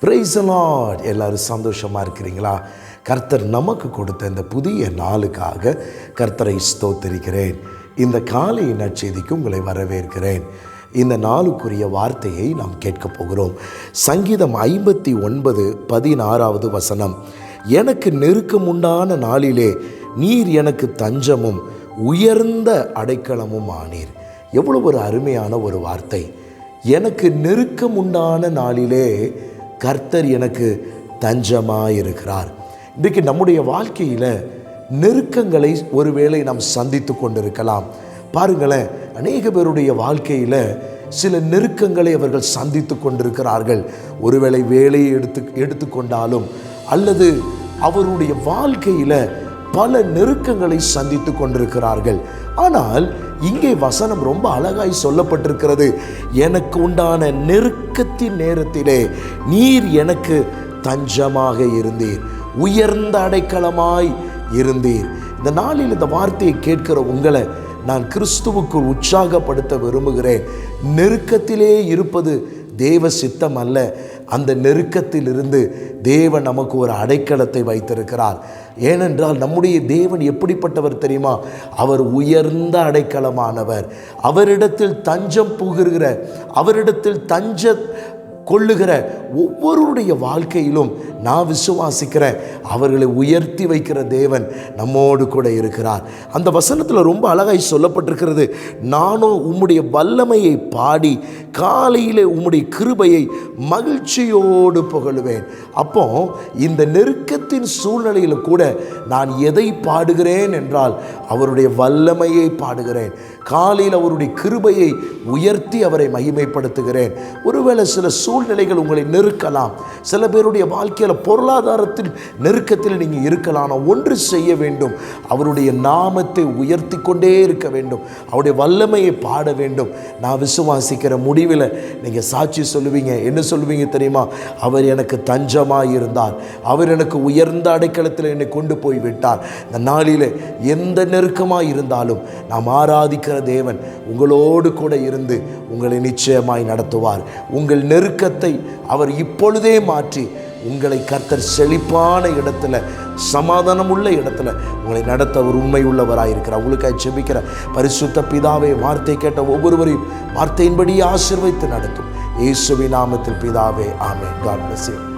Price Lord எல்லோரும் சந்தோஷமாக இருக்கிறீங்களா? கர்த்தர் நமக்கு கொடுத்த இந்த புதிய நாளுக்காக கர்த்தரை ஸ்தோத்தரிக்கிறேன். இந்த காலை நற்செய்திக்கு உங்களை வரவேற்கிறேன். இந்த நாளுக்குரிய வார்த்தையை நாம் கேட்கப் போகிறோம். சங்கீதம் ஐம்பத்தி ஒன்பது பதினாறாவது வசனம். எனக்கு நெருக்கம் உண்டான நாளிலே நீர் எனக்கு தஞ்சமும் உயர்ந்த அடைக்கலமும் ஆனீர். எவ்வளோ ஒரு அருமையான ஒரு வார்த்தை. எனக்கு நெருக்கம் உண்டான நாளிலே கர்த்தர் எனக்கு தஞ்சமாக இருக்கிறார் இன்றைக்கு நம்முடைய வாழ்க்கையில் நெருக்கங்களை ஒருவேளை நாம் சந்தித்து கொண்டிருக்கலாம். பாருங்களேன் அநேக பேருடைய வாழ்க்கையில் சில நெருக்கங்களை அவர்கள் சந்தித்து கொண்டிருக்கிறார்கள். ஒருவேளை வேலையை எடுத்து எடுத்துக்கொண்டாலும் அல்லது அவருடைய வாழ்க்கையில் பல நெருக்கங்களை சந்தித்து கொண்டிருக்கிறார்கள். ஆனால் இங்கே வசனம் ரொம்ப அழகாய் சொல்லப்பட்டிருக்கிறது. எனக்கு உண்டான நெருக்கத்தின் நேரத்திலே நீர் எனக்கு தஞ்சமாக இருந்தீர். உயர்ந்த அடைக்கலமாய் இருந்தீர். இந்த நாளில் இந்த வார்த்தையை கேட்கிற உங்களை நான் கிறிஸ்துவுக்குள் உற்சாகப்படுத்த விரும்புகிறேன். நெருக்கத்திலே இருப்பது தேவ சித்தம் அல்ல. அந்த நெருக்கத்திலிருந்து தேவன் நமக்கு ஒரு அடைக்கலத்தை வைத்திருக்கிறார். ஏனென்றால் நம்முடைய தேவன் எப்படிப்பட்டவர் தெரியுமா? அவர் உயர்ந்த அடைக்கலமானவர். அவரிடத்தில் தஞ்சம் புகுகிற அவரிடத்தில் தஞ்ச கொள்ளுகிற ஒவ்வொருடைய வாழ்க்கையிலும் நான் விசுவாசிக்கிறேன். அவர்களை உயர்த்தி வைக்கிற தேவன் நம்மோடு கூட இருக்கிறார். அந்த வசனத்தில் ரொம்ப அழகாய் சொல்லப்பட்டிருக்கிறது. நானும் உம்முடைய வல்லமையை பாடி காலையிலே உம்முடைய கிருபையை மகிழ்ச்சியோடு புகழுவேன். அப்போ இந்த நெருக்கத்தின் சூழ்நிலையில் கூட நான் எதை பாடுகிறேன் என்றால் அவருடைய வல்லமையை பாடுகிறேன். காலையில் அவருடைய கிருபையை உயர்த்தி அவரை மகிமைப்படுத்துகிறேன். ஒருவேளை சில சூழ்நிலைகள் உங்களை நெருக்கலாம். சில பேருடைய வாழ்க்கையில் பொருளாதாரத்தில் நெருக்கத்தில் நீங்கள் இருக்கலாம் ஒன்று செய்ய வேண்டும். அவருடைய நாமத்தை உயர்த்தி கொண்டே இருக்க வேண்டும். அவருடைய வல்லமையை பாட வேண்டும். நான் விசுவாசிக்கிற முடி முடிவில் நீங்கள் சாட்சி சொல்லுவீங்க. என்ன சொல்லுவீங்க தெரியுமா? அவர் எனக்கு தஞ்சமாக இருந்தார். அவர் எனக்கு உயர்ந்த அடைக்கலத்தில் என்னை கொண்டு போய் விட்டார். இந்த நாளில் எந்த நெருக்கமாக இருந்தாலும் நாம் ஆராதிக்கிற தேவன் உங்களோடு கூட இருந்து உங்களை நிச்சயமாய் நடத்துவார். உங்கள் நெருக்கத்தை அவர் இப்பொழுதே மாற்றி உங்களை கர்த்தர் செழிப்பான இடத்துல சமாதானம் உள்ள இடத்துல உங்களை நடத்த ஒரு உண்மை உள்ளவராயிருக்கிறார் உங்களுக்காக செபிக்கிற பரிசுத்த பிதாவை வார்த்தை கேட்ட ஒவ்வொருவரையும் வார்த்தையின்படி ஆசிர்வைத்து நடத்தும். இயேசுவி நாமத்தில் பிதாவே ஆமே காட் பிளஸ்